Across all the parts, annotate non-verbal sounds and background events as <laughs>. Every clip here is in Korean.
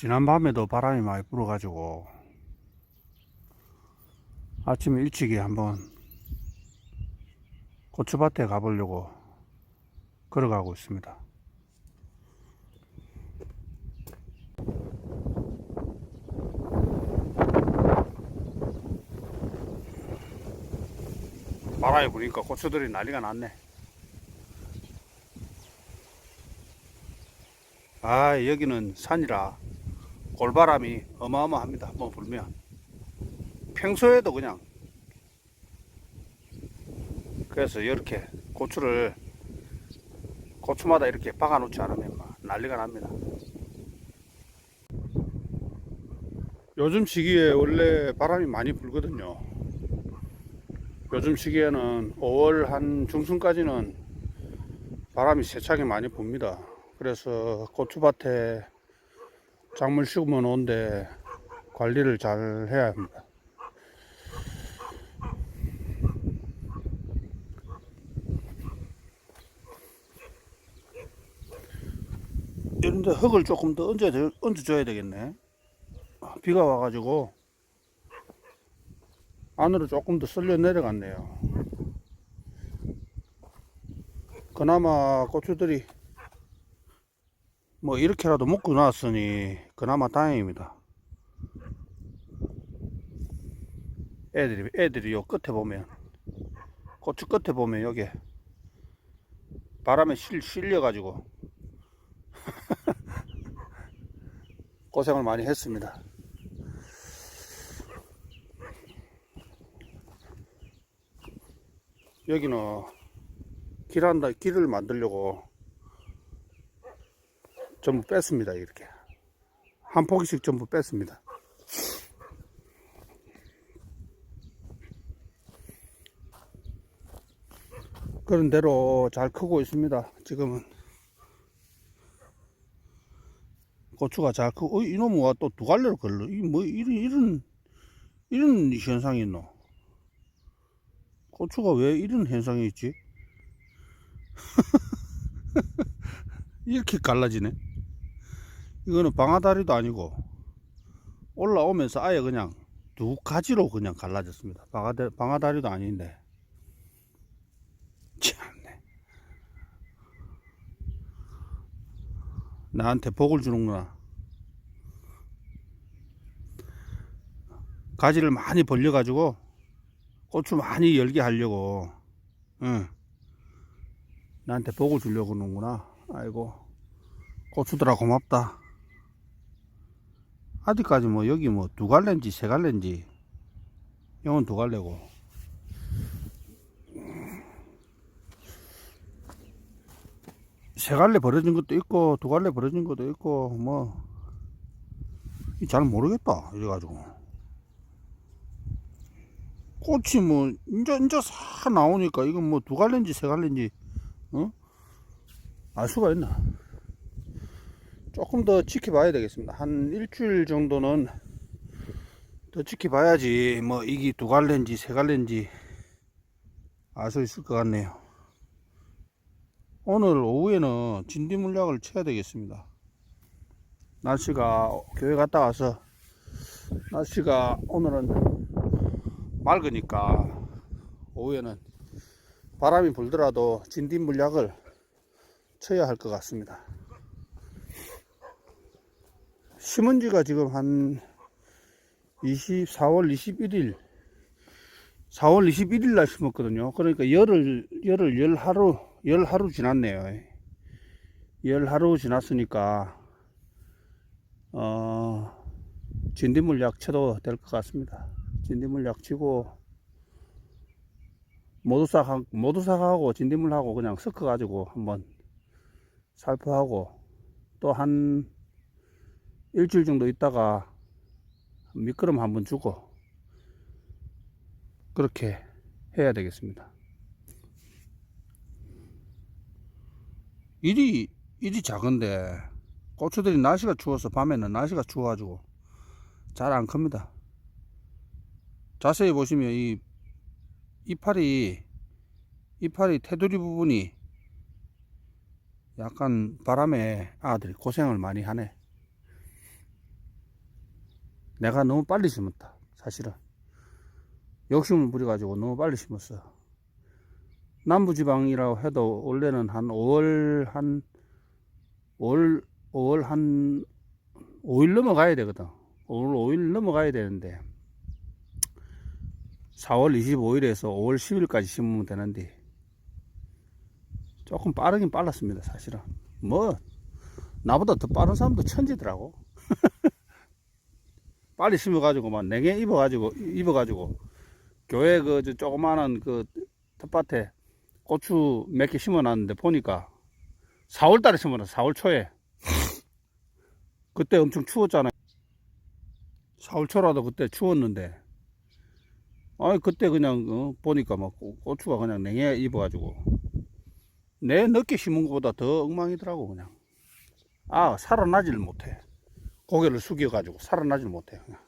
지난밤에도 바람이 많이 불어가지고 아침에 일찍이 한번 고추밭에 가보려고 걸어가고 있습니다. 바람이 부니까 고추들이 난리가 났네. 아, 여기는 산이라 골바람이 어마어마합니다. 뭐 불면. 평소에도 그냥. 그래서 이렇게 고추를 고추마다 이렇게 박아놓지 않으면 막 난리가 납니다. 요즘 시기에 원래 바람이 많이 불거든요. 요즘 시기에는 5월 한 중순까지는 바람이 세차게 많이 붑니다. 그래서 고추밭에 작물 심어 놓은데 관리를 잘 해야 합니다. 이런데 흙을 조금 더 얹어, 얹어줘야 되겠네. 비가 와가지고 안으로 조금 더 쓸려 내려갔네요. 그나마 고추들이 뭐 이렇게라도 먹고 나왔으니 그나마 다행입니다. 애들이 애들이 요 끝에 보면 고추 끝에 보면 여기 바람에 실 실려 가지고 <laughs> 고생을 많이 했습니다. 여기는 길한다 길을 만들려고 전부 뺐습니다 이렇게. 한 포기씩 전부 뺐습니다. 그런 대로 잘 크고 있습니다 지금은. 고추가 잘 크고 어, 이놈은 또두 갈래로 걸러. 이 뭐 이런 이런 이런 현상이 있노? 고추가 왜 이런 현상이 있지? <laughs> 이렇게 갈라지네 이거는 방아다리도 아니고 올라오면서 아예 그냥 두 가지로 그냥 갈라졌습니다. 방아다리, 방아다리도 아닌데. 참네. 나한테 복을 주는구나. 가지를 많이 벌려 가지고 고추 많이 열게 하려고 응. 나한테 복을 주려고 그러는구나. 아이고 고추들아 고맙다 아직까지 뭐 여기 뭐 두 갈래인지 세 갈래인지 이건 두 갈래고. 세 갈래 벌어진 것도 있고 두 갈래 벌어진 것도 있고 뭐 잘 모르겠다 이래가지고. 꽃이 뭐 인자 인자 사 나오니까 이건 뭐 두 갈래인지 세 갈래인지 어? 알 수가 있나 조금 더 지켜봐야 되겠습니다. 한 일주일 정도는 더 지켜봐야지 뭐 이게 두 갈래인지 세 갈래인지 알 수 있을 것 같네요. 오늘 오후에는 진디 물약을 쳐야 되겠습니다. 날씨가 교회 갔다 와서 날씨가 오늘은 맑으니까 오후에는 바람이 불더라도 진디 물약을 쳐야 할 것 같습니다. 심은 지가 지금 한 24월 21일 4월 21일 날 심었거든요. 그러니까 열흘, 열흘, 열 하루, 열 하루 지났네요. 열 하루 지났으니까, 어, 진딧물 약 쳐도 될 것 같습니다. 진딧물 약 치고, 모두싹, 모두싹하고 진딧물하고 그냥 섞어가지고 한번 살포하고, 또 한 일주일 정도 있다가 미끄럼 한번 주고, 그렇게 해야 되겠습니다. 일이, 일이 작은데, 고추들이 날씨가 추워서 밤에는 날씨가 추워가지고 잘 안 큽니다. 자세히 보시면 이 이파리, 이파리 테두리 부분이 약간 바람에 아들이 고생을 많이 하네. 내가 너무 빨리 심었다. 사실은. 욕심을 부려가지고 너무 빨리 심었어. 남부지방이라고 해도 원래는 한 5월 한 5월 5월 한 5일 넘어가야 되거든. 5월 5일 넘어가야 되는데 4월 25일에서 5월 10일까지 심으면 되는데 조금 빠르긴 빨랐습니다. 사실은 뭐 나보다 더 빠른 사람도 천지더라고. 빨리 심어가지고 막 냉해 입어가지고 입어가지고 교회 그저 조그마한 그 텃밭에 고추 몇 개 심어놨는데 보니까 4월달에 심어놨어. 4월 초에 그때 엄청 추웠잖아요. 4월 초라도 그때 추웠는데 아이 그때 그냥 어, 보니까 막 고- 고추가 그냥 냉해 입어가지고 내 늦게 심은 것보다 더 엉망이더라고 그냥 아 살아나질 못해 고개를 숙여가지고 살아나질 못해 그냥.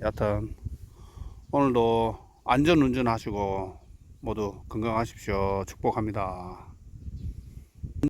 여하튼 오늘도 안전 운전 하시고 모두 건강하십시오. 축복합니다